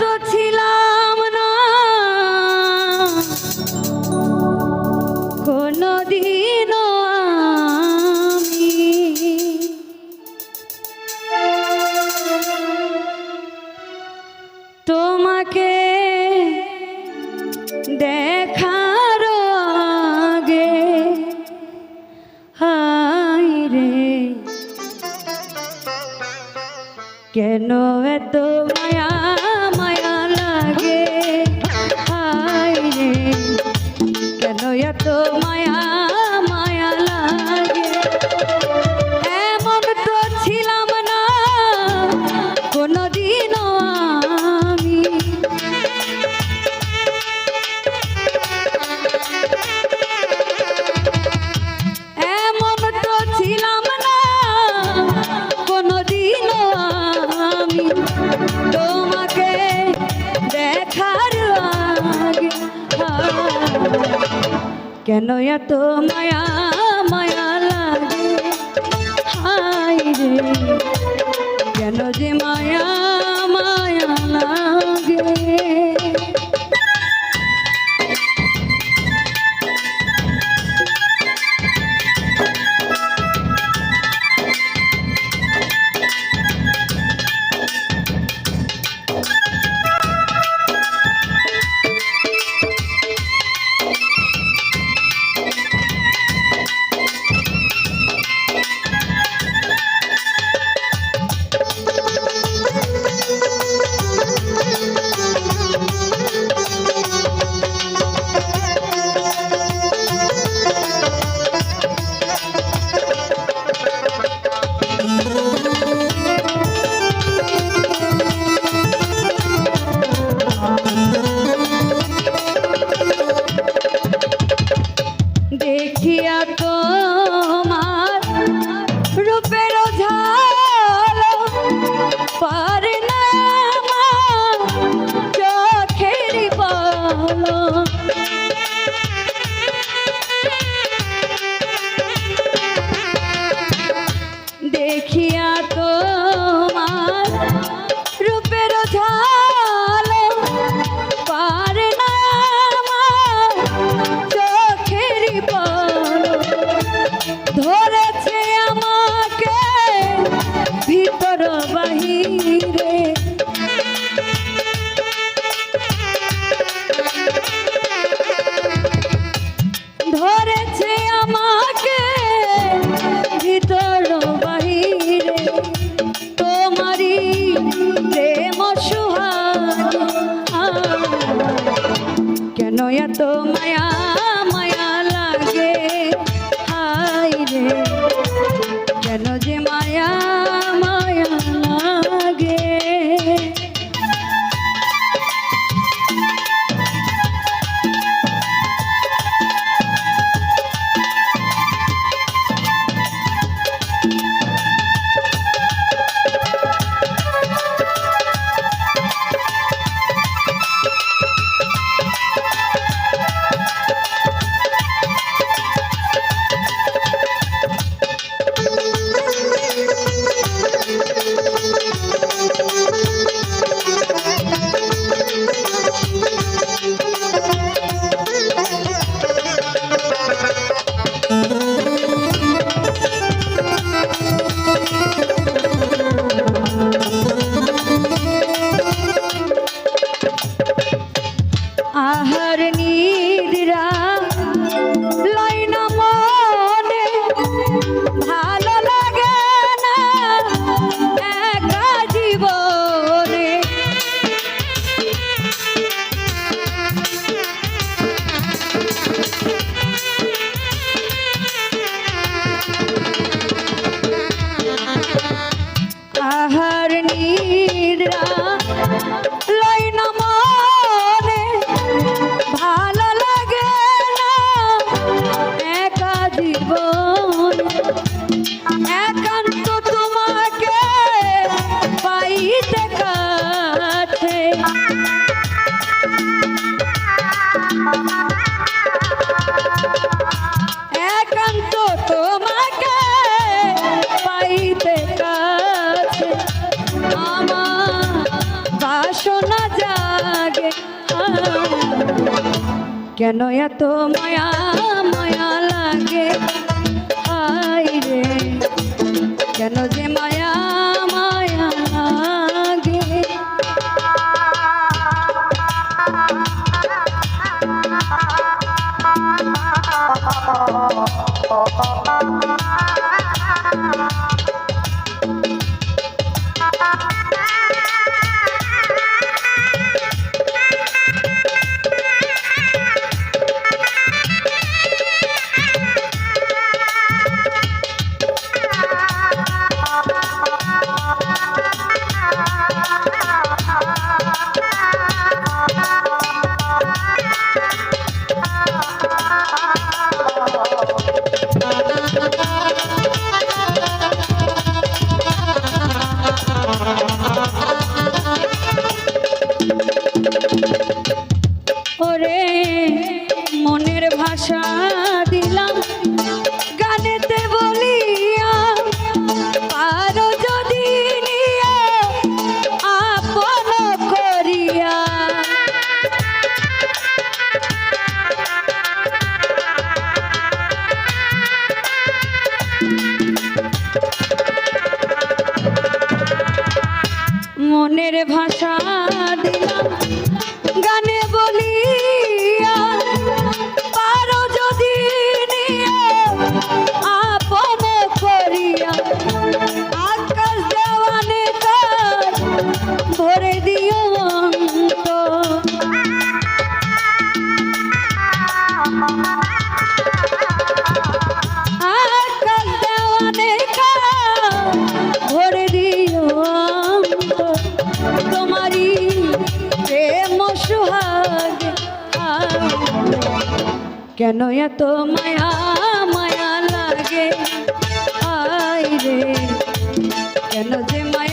তো ছিলাম না। কোনদিন আমি তোমাকে হাই রে। কেন এত মায়া কেন এত মায়া? তোমায় আহার নিদ্রা। একান্ত তোমাকে পাইতে কাছে আমার বাসনা জাগে। কেন এত মায়া মায়া লাগে? আইরে কেন try. কেন এত মায়া মায়া লাগে? আয় রে কেন যে মায়া